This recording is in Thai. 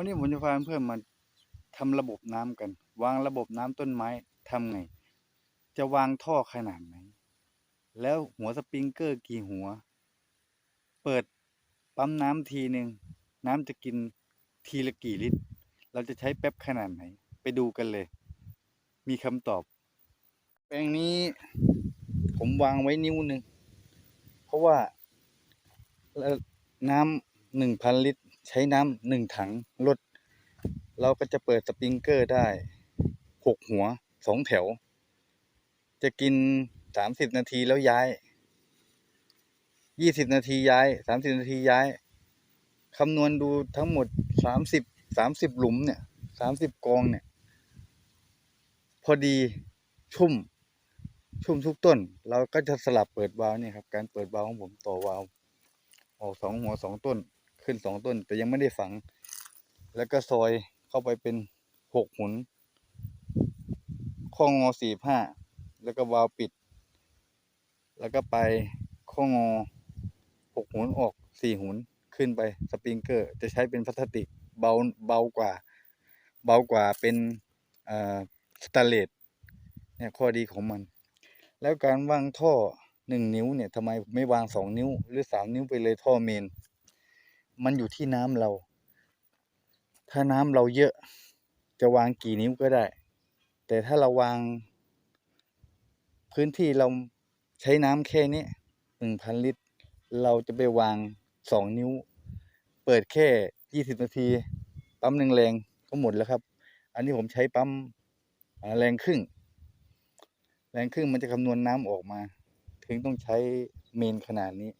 วันนี้ผมจะพาเพื่อนๆมาทำระบบน้ำกัน วางระบบน้ำต้นไม้ทำไง จะวางท่อขนาดไหน แล้วหัวสปริงเกอร์กี่หัว เปิดปั๊มน้ำทีหนึ่งน้ำจะกินทีละกี่ลิตร เราจะใช้แป๊บขนาดไหน ไปดูกันเลย มีคำตอบ แปลงนี้ผมวางไว้นิ้วหนึ่งเพราะว่าน้ำหนึ่งพันลิตร ใช้น้ำหนึ่งถังรถเราก็จะเปิดสปริงเกอร์ได้หกหัวสองแถว จะกินสามสิบนาทีแล้วย้ายยี่สิบนาทีย้ายสามสิบนาทีย้ายคำนวณดูทั้งหมดสามสิบสามสิบหลุมเนี่ยสามสิบกองเนี่ย พอดีชุ่ม ชุ่มทุกต้น เราก็จะสลับเปิดวาล์วเนี่ยครับ การเปิดวาล์วของผมต่อวาล์วออกสองหัวสองต้น ขึ้นสองต้น แต่ยังไม่ได้ฝัง แล้วก็ซอยเข้าไปเป็นหกหุนข้องอสี่ห้าแล้วก็วาล์วปิด แล้วก็ไปข้องอหกหุนออกสี่หุนขึ้นไปสปริงเกอร์ จะใช้เป็นพลาสติกเบาเบากว่า เบากว่าเป็นสแตนเลสเนี่ยข้อดีของมัน แล้วการวางท่อหนึ่งนิ้วเนี่ยทำไมไม่วางสองนิ้วหรือสามนิ้วไปเลยท่อเมน มันอยู่ที่น้ำเรา ถ้าน้ำเราเยอะ จะวางกี่นิ้วก็ได้ แต่ถ้าเราวาง พื้นที่เราใช้น้ำแค่นี้หนึ่งพันลิตร เราจะไปวางสองนิ้ว เปิดแค่ยี่สิบนาที ปั๊มหนึ่งแรงก็หมดแล้วครับ อันนี้ผมใช้ปั๊มแรงครึ่ง แรงครึ่งมันจะคำนวณน้ำออกมา ถึงต้องใช้เมนขนาดนี้